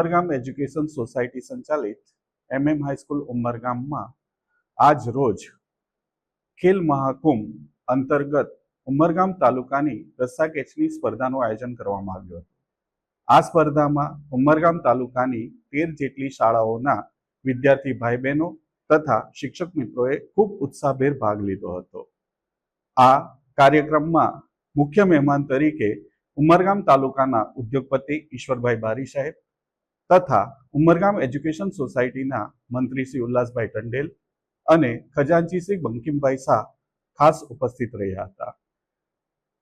Umargam education society સંચાલિત MM high school ઉમરગામમાં આજ રોજ ખેલ મહાકુંભ અંતર્ગત ઉમરગામ તાલુકાની રસ્સા કેચની સ્પર્ધાનું આયોજન કરવામાં આવ્યું હતું. આ સ્પર્ધામાં ઉમરગામ તાલુકાની તેર જેટલી શાળાઓના વિદ્યાર્થી ભાઈ બહેનો તથા શિક્ષક મિત્રોએ ખૂબ ઉત્સાહભેર ભાગ લીધો હતો. આ કાર્યક્રમમાં મુખ્ય મહેમાન તરીકે ઉમરગામ તાલુકાના ઉદ્યોગપતિ ઈશ્વરભાઈ બારી સાહેબ તથા ઉમરગામ એજ્યુકેશન સોસાયટીના મંત્રી શ્રી ઉલ્લાસભાઈ ટંડેલ અને ખજાનચી શ્રી બંકિમભાઈ શાહ ખાસ ઉપસ્થિત રહ્યા હતા.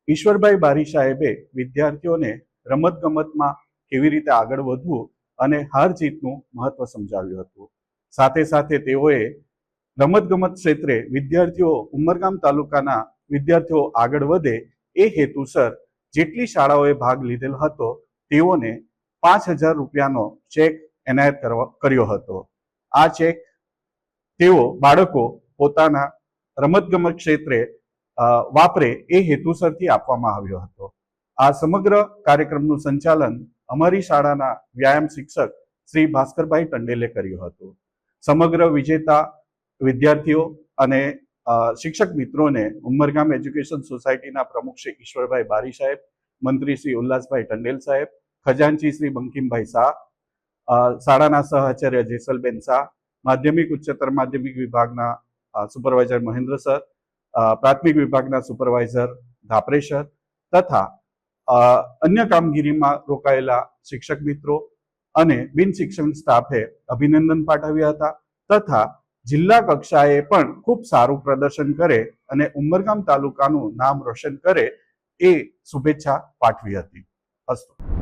ઈશ્વરભાઈ બારી સાહેબે વિદ્યાર્થીઓને રમતગમતમાં કેવી રીતે આગળ વધવું અને હાર જીતનું મહત્વ સમજાવ્યું હતું. સાથે સાથે તેઓએ રમતગમત ક્ષેત્રે વિદ્યાર્થીઓ ઉમરગામ તાલુકાના વિદ્યાર્થીઓ આગળ વધે એ હેતુસર જેટલી શાળાઓએ ભાગ લીધેલ હતો તેઓને પાંચ હજાર રૂપિયાનો ચેક એનાયત કર્યો હતો. આ ચેક તેઓ બાળકો પોતાના રમતગમત ક્ષેત્રે વાપરે એ હેતુસરથી આપવામાં આવ્યો હતો. આ સમગ્ર કાર્યક્રમનું સંચાલન અમારી શાળાના વ્યાયામ શિક્ષક શ્રી ભાસ્કરભાઈ ટંડેલે કર્યું હતું. સમગ્ર વિજેતા વિદ્યાર્થીઓ અને શિક્ષક મિત્રોને ઉમરગામ એજ્યુકેશન સોસાયટીના પ્રમુખ શ્રી ઈશ્વરભાઈ બારી સાહેબ, મંત્રી શ્રી ઉલ્લાસભાઈ ટંડેલ સાહેબ ખજાનચી શ્રી બંકિમભાઈ શાહ શાળાના સહઆચાર્ય જેસલબેન શાહ, માધ્યમિક, ઉચ્ચતર માધ્યમિક વિભાગના સુપરવાઇઝર મહેન્દ્ર સર પ્રાથમિક વિભાગના સુપરવાઇઝર ધાપરે સર તથા અન્ય કામગીરીમાં રોકાયેલા શિક્ષક મિત્રો અને બિન શિક્ષણ સ્ટાફે અભિનંદન પાઠવ્યા હતા તથા જિલ્લા કક્ષાએ પણ ખૂબ સારું પ્રદર્શન કરે અને ઉમરગામ તાલુકાનું નામ રોશન કરે એ શુભેચ્છા પાઠવી હતી. અસ્તુ